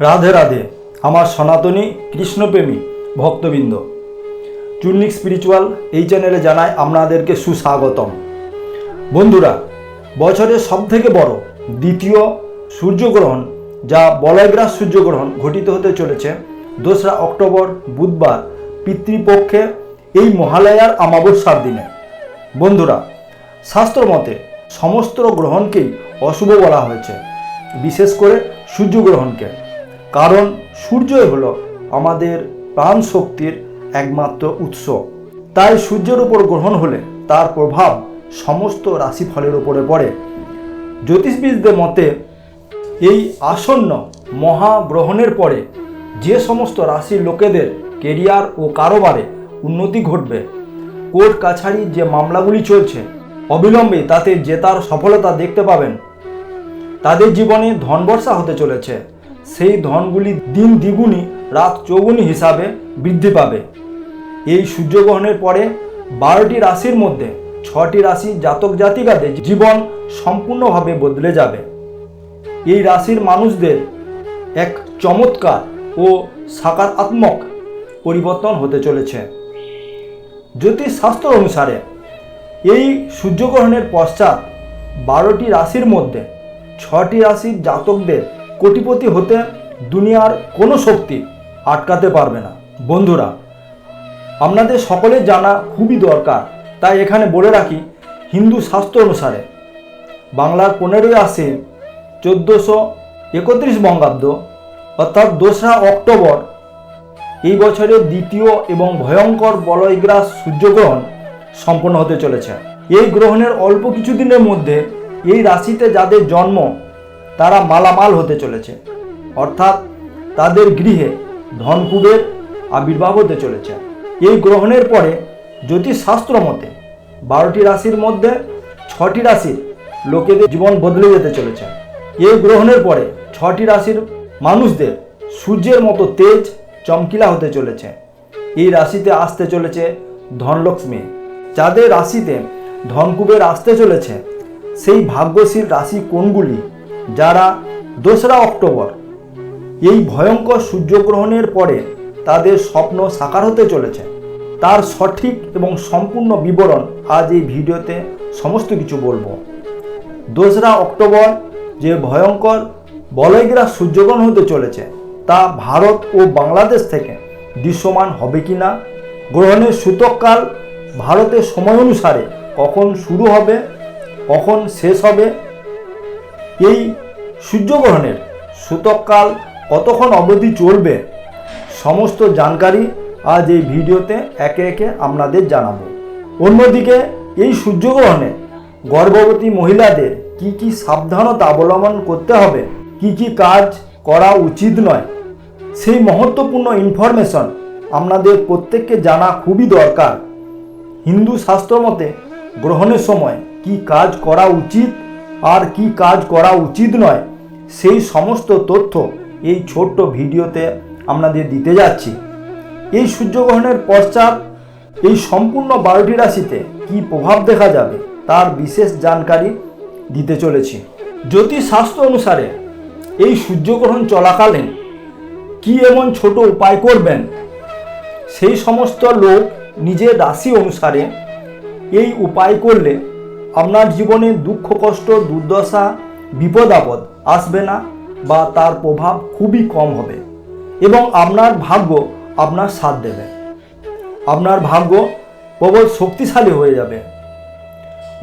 রাধে রাধে, আমার সনাতনী কৃষ্ণপ্রেমী ভক্তবৃন্দ। চুন্নিক স্পিরিচুয়াল এই চ্যানেলে জানায় আপনাদেরকে সুস্বাগতম। বন্ধুরা, বছরের সবথেকে বড় দ্বিতীয় সূর্যগ্রহণ যা বলয়গ্রাস সূর্যগ্রহণ ঘটিত হতে চলেছে দোসরা অক্টোবর বুধবার পিতৃপক্ষে এই মহালয়ার অমাবস্যার দিনে। বন্ধুরা শাস্ত্রমতে সমস্ত গ্রহণকেই অশুভ বলা হয়েছে, বিশেষ করে সূর্যগ্রহণকে। কারণ সূর্যই হলো আমাদের প্রাণ শক্তির একমাত্র উৎস। তাই সূর্যের উপর গ্রহণ হলে তার প্রভাব সমস্ত রাশিফলের উপরে পড়ে। জ্যোতিষবিদদের মতে, এই আসন্ন মহাগ্রহণের পরে যে সমস্ত রাশির লোকেদের কেরিয়ার ও কারোবারে উন্নতি ঘটবে, কোর্ট কাছারির যে মামলাগুলি চলছে, অবিলম্বে তাতে জেতার সফলতা দেখতে পাবেন। তাদের জীবনে ধনবর্ষা হতে চলেছে। সেই ধনগুলি দিন দ্বিগুণী রাত চৌগুণী হিসাবে বৃদ্ধি পাবে। এই সূর্যগ্রহণের পরে বারোটি রাশির মধ্যে ছটি রাশি জাতক জাতিকাদের জীবন সম্পূর্ণভাবে বদলে যাবে। এই রাশির মানুষদের এক চমৎকার ও সাকারাত্মক পরিবর্তন হতে চলেছে। জ্যোতিষশাস্ত্র অনুসারে এই সূর্যগ্রহণের পশ্চাৎ বারোটি রাশির মধ্যে ছটি রাশির জাতকদের কোটিপতি হতে দুনিয়ার কোনো শক্তি আটকাতে পারবে না। বন্ধুরা, আপনাদের সকলের জানা খুবই দরকার। তাই এখানে বলে রাখি, হিন্দু শাস্ত্র অনুসারে বাংলার পনেরোই আশ্বিন চোদ্দোশো একত্রিশ বঙ্গাব্দ, অর্থাৎ দোসরা অক্টোবর এই বছরের দ্বিতীয় এবং ভয়ঙ্কর বলয়গ্রাস সূর্যগ্রহণ সম্পন্ন হতে চলেছে। এই গ্রহণের অল্প কিছুদিনের মধ্যে এই রাশিতে যাদের জন্ম তারা মালামাল হতে চলেছে। অর্থাৎ তাদের গৃহে ধনকুবের আবির্ভাব হতে চলেছে। এই গ্রহণের পরে জ্যোতিষশাস্ত্র মতে বারোটি রাশির মধ্যে ছটি রাশির লোকেদের জীবন বদলে যেতে চলেছে। এই গ্রহণের পরে ছটি রাশির মানুষদের সূর্যের মতো তেজ চমকিলা হতে চলেছে। এই রাশিতে আসতে চলেছে ধনলক্ষ্মী। যাদের রাশিতে ধনকুবের আসতে চলেছে, সেই ভাগ্যশীল রাশি কোনগুলি? যারা দোসরা অক্টোবর, এই ভয়ঙ্কর সূর্যগ্রহণের পরে তাদের স্বপ্ন সাকার হতে চলেছে। তার সঠিক এবং সম্পূর্ণ বিবরণ আজ এই ভিডিওতে সমস্ত কিছু বলব। দোসরা অক্টোবর যে ভয়ঙ্কর বলয়গ্রাস সূর্যগ্রহণ হতে চলেছে, তা ভারত ও বাংলাদেশ থেকে দৃশ্যমান হবে কি না গ্রহণের সূতককাল ভারতের সময় অনুসারে কখন শুরু হবে, কখন শেষ হবে এই সূর্যগ্রহণের সূতককাল কতক্ষণ অবধি চলবে সমস্ত জানকারি আজ এই ভিডিওতে একে একে আপনাদের জানাব। অন্যদিকে এই সূর্যগ্রহণে গর্ভবতী মহিলাদের কি কি সাবধানতা অবলম্বন করতে হবে, কি কি কাজ করা উচিত নয়, সেই মহত্বপূর্ণ ইনফরমেশন আপনাদের প্রত্যেককে জানা খুবই দরকার। হিন্দু শাস্ত্র মতে গ্রহণের সময় কি কাজ করা উচিত আর কি কাজ করা উচিত নয়, সেই সমস্ত তথ্য এই ছোট্ট ভিডিওতে আপনাদের দিতে যাচ্ছি। এই সূর্যগ্রহণের পশ্চাৎ এই সম্পূর্ণ বারোটি রাশিতে কি প্রভাব দেখা যাবে তার বিশেষ জানকারি দিতে চলেছি। জ্যোতিষশাস্ত্র অনুসারে এই সূর্যগ্রহণ চলাকালীন কি এমন ছোট উপায় করবেন? সেই সমস্ত লোক নিজের রাশি অনুসারে এই উপায় করলে আপনার জীবনে দুঃখ, কষ্ট, দুর্দশা, বিপদ, আপদ আসবে না বা তার প্রভাব খুবই কম হবে। এবং আপনার ভাগ্য আপনার সাথ দেবে। আপনার ভাগ্য প্রবল শক্তিশালী হয়ে যাবে।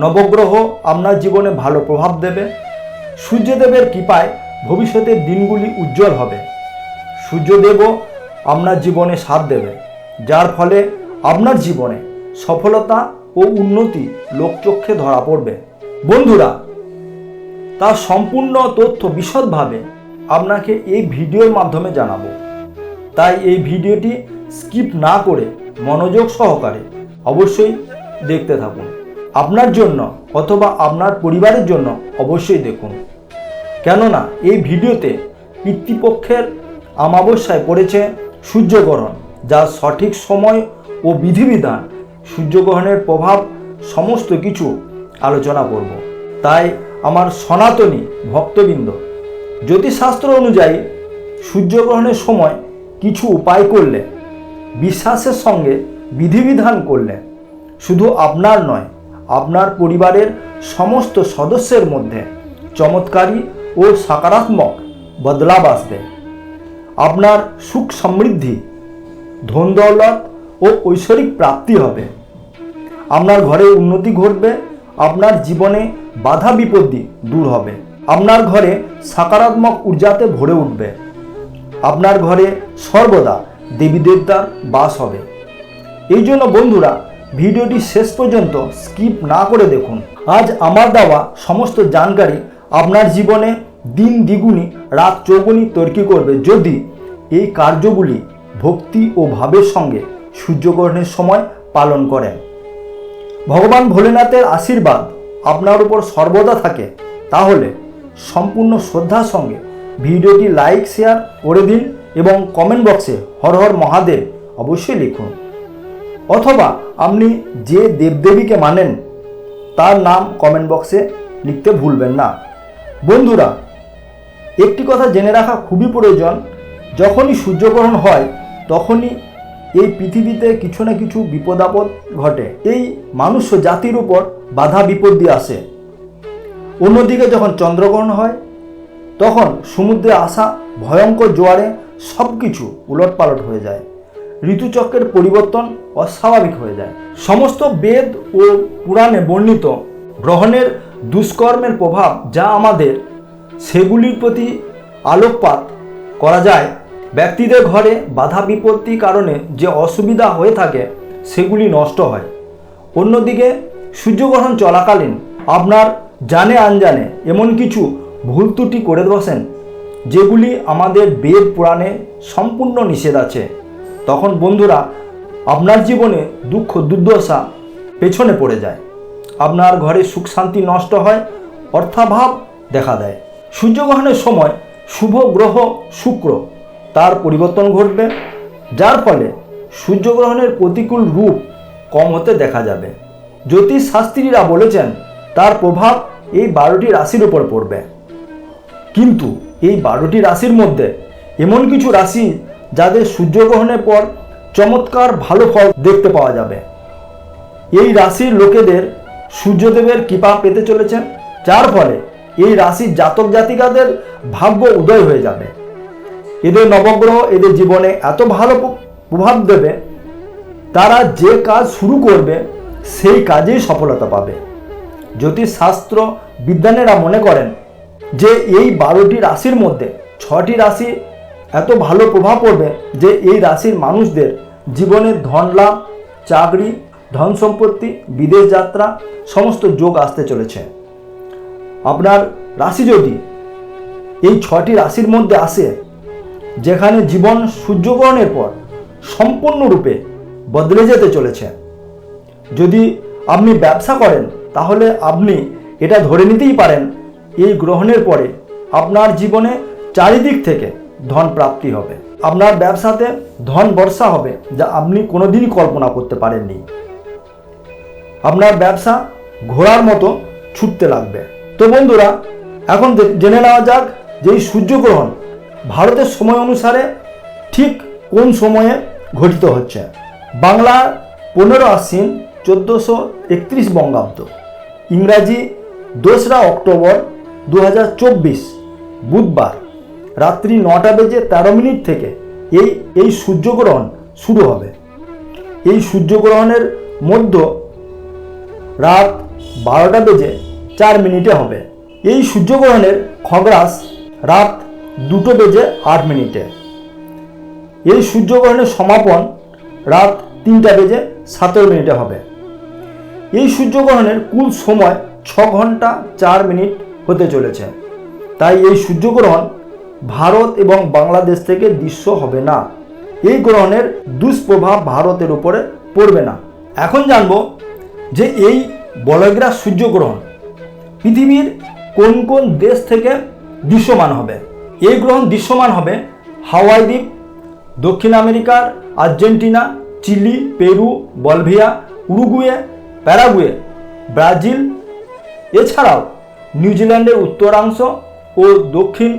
নবগ্রহ আপনার জীবনে ভালো প্রভাব দেবে। সূর্যদেবের কৃপায় ভবিষ্যতের দিনগুলি উজ্জ্বল হবে। সূর্যদেবও আপনার জীবনে সাথ দেবে। যার ফলে আপনার জীবনে সফলতা ও উন্নতি লোকচক্ষে ধরা পড়বে। বন্ধুরা, তার সম্পূর্ণ তথ্য বিশদভাবে আপনাকে এই ভিডিওর মাধ্যমে জানাব। তাই এই ভিডিওটি স্কিপ না করে মনোযোগ সহকারে অবশ্যই দেখতে থাকুন। আপনার জন্য অথবা আপনার পরিবারের জন্য অবশ্যই দেখুন। কেননা, এই ভিডিওতে পিতৃপক্ষের আমাবস্যায় পড়েছে সূর্যগ্রহণ, যার সঠিক সময় ও বিধিবিধান সূর্যগ্রহণের প্রভাব সমস্ত কিছু আলোচনা করব। তাই আমার সনাতনী ভক্তবৃন্দ, জ্যোতিষশাস্ত্র অনুযায়ী সূর্যগ্রহণের সময় কিছু উপায় করলে, বিশ্বাসের সঙ্গে বিধিবিধান করলে, শুধু আপনার নয়, আপনার পরিবারের সমস্ত সদস্যের মধ্যে চমৎকারী ও সকারাত্মক বদলাব আসবে। আপনার সুখ সমৃদ্ধি, ধন দৌলত ও ঐশ্বরিক প্রাপ্তি হবে। আপনার ঘরে উন্নতি ঘটবে, আপনার জীবনে বাধা বিপত্তি দূর হবে। আপনার ঘরে সকারাত্মক ঊর্জাতে ভরে উঠবে। আপনার ঘরে সর্বদা দেবী দেবতার বাস হবে। এই জন্য বন্ধুরা, ভিডিওটি শেষ পর্যন্ত স্কিপ না করে দেখুন। আজ আমার দেওয়া সমস্ত জানকারি আপনার জীবনে দিন দ্বিগুণী, রাত চৌগুণী তর্কি করবে যদি এই কার্যগুলি ভক্তি ও ভাবের সঙ্গে সূর্যগ্রহণের সময় পালন করেন। ভগবান ভোলেনাথের আশীর্বাদ আপনার উপর সর্বদা থাকে। তাহলে সম্পূর্ণ শ্রদ্ধার সঙ্গে ভিডিওটি লাইক, শেয়ার করে দিন এবং কমেন্ট বক্সে হর হর মহাদেব অবশ্যই লিখুন। অথবা আপনি যে দেবদেবীকে মানেন, তার নাম কমেন্ট বক্সে লিখতে ভুলবেন না। বন্ধুরা, একটি কথা জেনে রাখা খুবই প্রয়োজন। যখনই সূর্যগ্রহণ হয়, তখনই এই পৃথিবীতে কিছু না কিছু বিপদ আপদ ঘটে। এই মানুষ জাতির উপর বাধা বিপত্তি আসে। অন্যদিকে যখন চন্দ্রগ্রহণ হয়, তখন সমুদ্রে আসা ভয়ঙ্কর জোয়ারে সব কিছু উলটপালট হয়ে যায়। ঋতুচক্রের পরিবর্তন অস্বাভাবিক হয়ে যায়। সমস্ত বেদ ও পুরাণে বর্ণিত গ্রহণের দুষ্কর্মের প্রভাব যা আমাদের সেগুলির প্রতি আলোকপাত করা যায় ব্যক্তিদের ঘরে বাধা বিপত্তির কারণে যে অসুবিধা হয়ে থাকে, সেগুলি নষ্ট হয়। অন্যদিকে, সূর্যগ্রহণ চলাকালীন আপনার জানে আনজানে এমন কিছু ভুল ত্রুটি করে বসেন, যেগুলি আমাদের বেদ পুরাণে সম্পূর্ণ নিষেধ আছে। তখন বন্ধুরা আপনার জীবনে দুঃখ, দুর্দশা পেছনে পড়ে যায়। আপনার ঘরে সুখ, শান্তি নষ্ট হয়, অর্থাভাব দেখা দেয়। সূর্যগ্রহণের সময় শুভ গ্রহ শুক্র তার পরিবর্তন ঘটবে, যার ফলে সূর্যগ্রহণের প্রতিকূল রূপ কম হতে দেখা যাবে। জ্যোতিষ শাস্ত্রীরা বলেছেন, তার প্রভাব এই বারোটি রাশির উপর পড়বে। কিন্তু এই বারোটি রাশির মধ্যে এমন কিছু রাশি যাদের সূর্যগ্রহণের পর চমৎকার ভালো ফল দেখতে পাওয়া যাবে। এই রাশির লোকেদের সূর্যদেবের কৃপা পেতে চলেছেন, যার ফলে এই রাশির জাতক জাতিকাদের ভাগ্য উদয় হয়ে যাবে। এদের নবগ্রহ এদের জীবনে এত ভালো প্রভাব দেবে, তারা যে কাজ শুরু করবে, সেই কাজেই সফলতা পাবে। জ্যোতিষশাস্ত্র বিজ্ঞানীরা মনে করেন যে এই বারোটি রাশির মধ্যে ছটি রাশি এত ভালো প্রভাব পড়বে যে এই রাশির মানুষদের জীবনের ধন লাভ, চাকরি, ধন সম্পত্তি, বিদেশ যাত্রা, সমস্ত যোগ আসতে চলেছে। আপনার রাশি যদি এই ছটি রাশির মধ্যে আসে যেখানে জীবন সূর্যগ্রহণের পর সম্পূর্ণরূপে বদলে যেতে চলেছে। যদি আপনি ব্যবসা করেন, তাহলে আপনি এটা ধরে নিতেই পারেন, এই গ্রহণের পরে আপনার জীবনে চারিদিক থেকে ধন প্রাপ্তি হবে। আপনার ব্যবসাতে ধন বর্ষা হবে যা আপনি কোনোদিনই কল্পনা করতে পারেননি। আপনার ব্যবসা ঘোড়ার মতো ছুটতে লাগবে। তো বন্ধুরা, এখন জেনে নেওয়া যাক যে এই সূর্যগ্রহণ ভারতের সময় অনুসারে ঠিক কোন সময়ে ঘটিত হচ্ছে? বাংলা পনেরো আশ্বিন চোদ্দোশো একত্রিশ বঙ্গাব্দ। ইংরাজি দোসরা অক্টোবর দু হাজার চব্বিশ, বুধবার রাত্রি নটা বেজে তেরো মিনিট থেকে এই এই সূর্যগ্রহণ শুরু হবে। এই সূর্যগ্রহণের মধ্য রাত বারোটা বেজে চার মিনিটে হবে। এই সূর্যগ্রহণের খগরাস রাত দুটো বেজে আট মিনিটে। এই সূর্যগ্রহণের সমাপন রাত তিনটা বেজে সতেরো মিনিটে হবে। এই সূর্যগ্রহণের কুল সময় ছ ঘণ্টা চার মিনিট হতে চলেছে। তাই এই সূর্যগ্রহণ ভারত এবং বাংলাদেশ থেকে দৃশ্য হবে না। এই গ্রহণের দুষ্প্রভাব ভারতের উপরে পড়বে না। এখন জানব যে এই বলগ্রাস সূর্যগ্রহণ পৃথিবীর কোন কোন দেশ থেকে দৃশ্যমান হবে। এই গ্রহণ দৃশ্যমান হবে হাওয়াই দ্বীপ, দক্ষিণ আমেরিকার Argentina, Chile, Peru, Bolivia, Uruguay, Paraguay, Brazil. এছাড়াও নিউজিল্যান্ডের উত্তরাংশ ও দক্ষিণ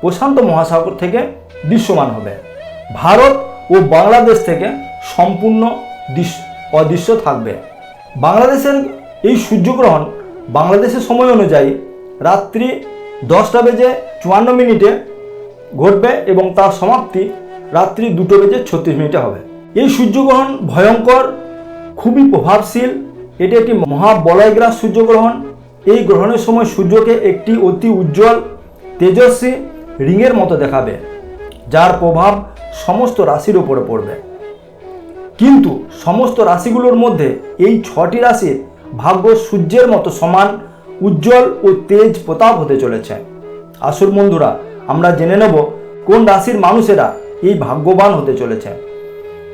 প্রশান্ত মহাসাগর থেকে দৃশ্যমান হবে। ভারত ও বাংলাদেশ থেকে সম্পূর্ণ দৃশ্য অদৃশ্য থাকবে। বাংলাদেশের এই সূর্যগ্রহণ বাংলাদেশের সময় অনুযায়ী রাত্রি দশটা বেজে চুয়ান্ন মিনিটে ঘটবে এবং তার সমাপ্তি রাত্রি দুটো বেজে ছত্রিশ মিনিটে হবে। এই সূর্যগ্রহণ ভয়ঙ্কর, খুবই প্রভাবশীল। এটি একটি মহাবলয়গ্রাস সূর্যগ্রহণ। এই গ্রহণের সময় সূর্যকে একটি অতি উজ্জ্বল, তেজস্বী রিংয়ের মতো দেখাবে, যার প্রভাব সমস্ত রাশির উপরে পড়বে। কিন্তু সমস্ত রাশিগুলোর মধ্যে এই ছটি রাশির ভাগ্য সূর্যের মতো সমান উজ্জ্বল ও তেজ প্রতাপ হতে চলেছে। আসল বন্ধুরা, আমরা জেনে নেব কোন রাশির মানুষেরা এই ভাগ্যবান হতে চলেছে।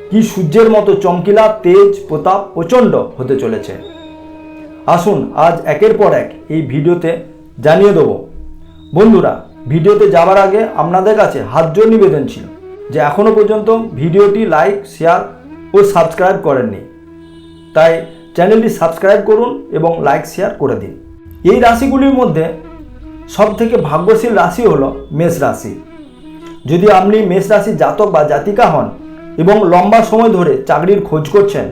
কি সূর্যের মতো চমকিলা তেজ প্রতাপ প্রচণ্ড হতে চলেছে। আসুন আজ একের পর এক এই ভিডিওতে জানিয়ে দেব। বন্ধুরা, ভিডিওতে যাওয়ার আগে আপনাদের কাছে হাত জোর নিবেদন ছিল যে এখনও পর্যন্ত ভিডিওটি লাইক, শেয়ার ও সাবস্ক্রাইব করেননি। তাই চ্যানেলটি সাবস্ক্রাইব করুন এবং লাইক, শেয়ার করে দিন। এই রাশিগুলির মধ্যে সব থেকে ভাগ্যশীল রাশি হলো মেষ রাশি। যদি আপনি মেষ রাশির জাতক বা জাতিকা হন এবং লম্বা সময় ধরে চাকরির খোঁজ করছেন,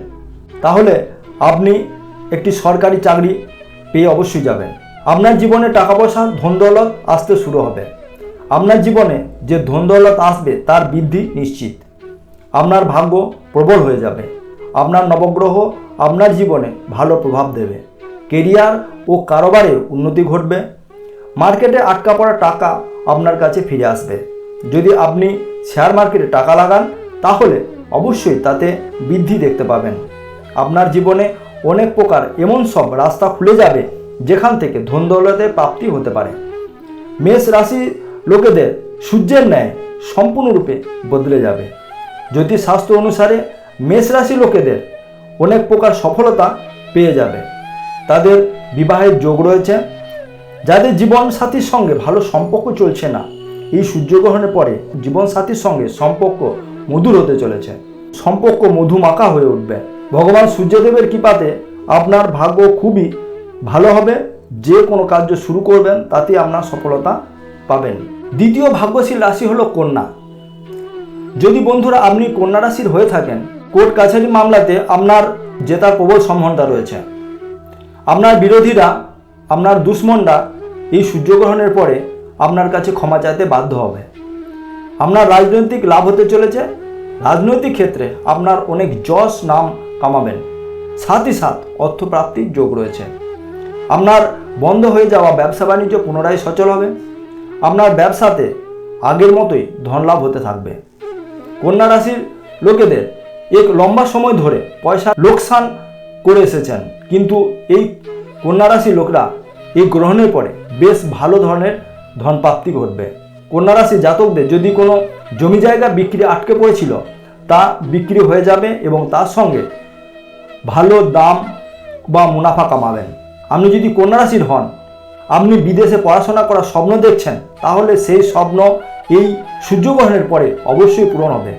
তাহলে আপনি একটি সরকারি চাকরি পেয়ে অবশ্যই যাবেন। আপনার জীবনে টাকা পয়সা ধন দৌলত আসতে শুরু হবে। আপনার জীবনে যে ধন দৌলত আসবে, তার বৃদ্ধি নিশ্চিত। আপনার ভাগ্য প্রবল হয়ে যাবে। আপনার নবগ্রহ আপনার জীবনে ভালো প্রভাব দেবে। কেরিয়ার ও কারোবারে উন্নতি ঘটবে। মার্কেটে আটকা পড়া টাকা আপনার কাছে ফিরে আসবে। যদি আপনি শেয়ার মার্কেটে টাকা লাগান, তাহলে অবশ্যই তাতে বৃদ্ধি দেখতে পাবেন। আপনার জীবনে অনেক প্রকার এমন সব রাস্তা খুলে যাবে, যেখান থেকে ধন দৌলতের প্রাপ্তি হতে পারে। মেষ রাশি লোকেদের সূর্যের ন্যায় সম্পূর্ণরূপে বদলে যাবে। জ্যোতিষশাস্ত্র অনুসারে মেষ রাশি লোকেদের অনেক প্রকার সফলতা পেয়ে যাবে। তাদের বিবাহের যোগ রয়েছে। যাদের জীবন সাথীর সঙ্গে ভালো সম্পর্ক চলছে না, এই সূর্যগ্রহণের পরে জীবন সাথীর সঙ্গে সম্পর্ক মধুর হতে চলেছে। সম্পর্ক মধুমাখা হয়ে উঠবে। ভগবান সূর্যদেবের কৃপাতে আপনার ভাগ্য খুবই ভালো হবে। যে কোনো কার্য শুরু করবেন তাতে আপনার সফলতা পাবেন। দ্বিতীয় ভাগ্যশীল রাশি হলো কন্যা। যদি বন্ধুরা আপনি কন্যা রাশির হয়ে থাকেন, কোর্ট কাছারি মামলাতে আপনার জেতার প্রবল সম্ভাবনা রয়েছে। আপনার বিরোধীরা, আপনার দুশ্মনরা এই সূর্যগ্রহণের পরে আপনার কাছে ক্ষমা চাইতে বাধ্য হবে। আপনার রাজনৈতিক লাভ হতে চলেছে। রাজনৈতিক ক্ষেত্রে আপনার অনেক যশ নাম কামাবেন। সাথই সাথ অর্থপ্রাপ্তির যোগ রয়েছে। আপনার বন্ধ হয়ে যাওয়া ব্যবসা বাণিজ্য পুনরায় সচল হবে। আপনার ব্যবসাতে আগের মতোই ধন লাভ হতে থাকবে। কন্যা রাশির লোকেদের এক লম্বা সময় ধরে পয়সা লোকসান করে এসেছেন। কিন্তু এই কন্যা রাশির লোকরা এই গ্রহণের পরে বেশ ভালো ধরনের ধনপ্রাপ্তি ঘটবে। কন্যা রাশি জাতকদের যদি কোনো জমি জায়গা বিক্রি আটকে পড়েছিল, তা বিক্রি হয়ে যাবে এবং তার সঙ্গে ভালো দাম বা মুনাফা কামাবেন। আপনি যদি কন্যা রাশির হন, আপনি বিদেশে পড়াশোনা করার স্বপ্ন দেখছেন, তাহলে সেই স্বপ্ন এই সূর্যগ্রহণের পরে অবশ্যই পূরণ হবে।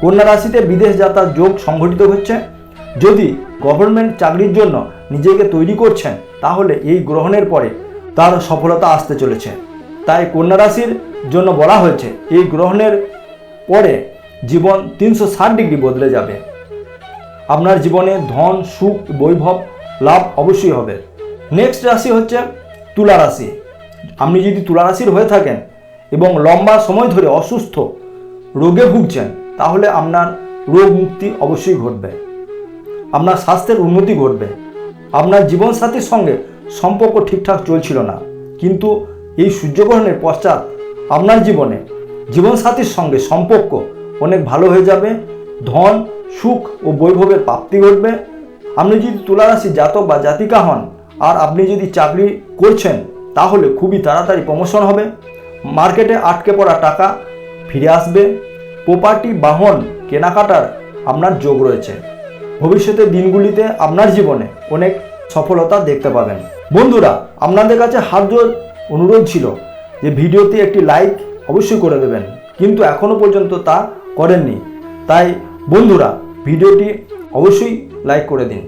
কন্যা রাশিতে বিদেশ যাত্রার যোগ সংঘটিত হচ্ছে। যদি গভর্নমেন্ট চাকরির জন্য নিজেকে তৈরি করছেন, তাহলে এই গ্রহণের পরে তার সফলতা আসতে চলেছে। তাই কন্যা রাশির জন্য বলা হয়েছে, এই গ্রহণের পরে জীবন তিনশো ষাট ডিগ্রি বদলে যাবে। আপনার জীবনে ধন, সুখ, বৈভব, লাভ অবশ্যই হবে। নেক্সট রাশি হচ্ছে তুলা রাশি। আপনি যদি তুলা রাশির হয়ে থাকেন এবং লম্বা সময় ধরে অসুস্থ, রোগে ভুগছেন, তাহলে আপনার রোগ মুক্তি অবশ্যই ঘটবে। আপনার স্বাস্থ্যের উন্নতি ঘটবে। আপনার জীবনসাথীর সঙ্গে সম্পর্ক ঠিকঠাক চলছিল না। কিন্তু এই সূর্যগ্রহণের পশ্চাৎ আপনার জীবনে জীবনসাথীর সঙ্গে সম্পর্ক অনেক ভালো হয়ে যাবে। ধন, সুখ ও বৈভবের প্রাপ্তি ঘটবে। আপনি যদি তুলারাশি জাতক বা জাতিকা হন আর আপনি যদি চাকরি করছেন, তাহলে খুবই তাড়াতাড়ি প্রমোশন হবে। মার্কেটে আটকে পড়া টাকা ফিরে আসবে। প্রপার্টি বাহন কেনাকাটার আপনার যোগ রয়েছে। ভবিষ্যতের দিনগুলিতে আপনার জীবনে অনেক সফলতা দেখতে পাবেন। বন্ধুরা, আপনাদের কাছে হাত জোর অনুরোধ ছিল যে ভিডিওতে একটি লাইক অবশ্যই করে দেবেন, কিন্তু এখনও পর্যন্ত তা করেননি। তাই বন্ধুরা, ভিডিওটি অবশ্যই লাইক করে দিন।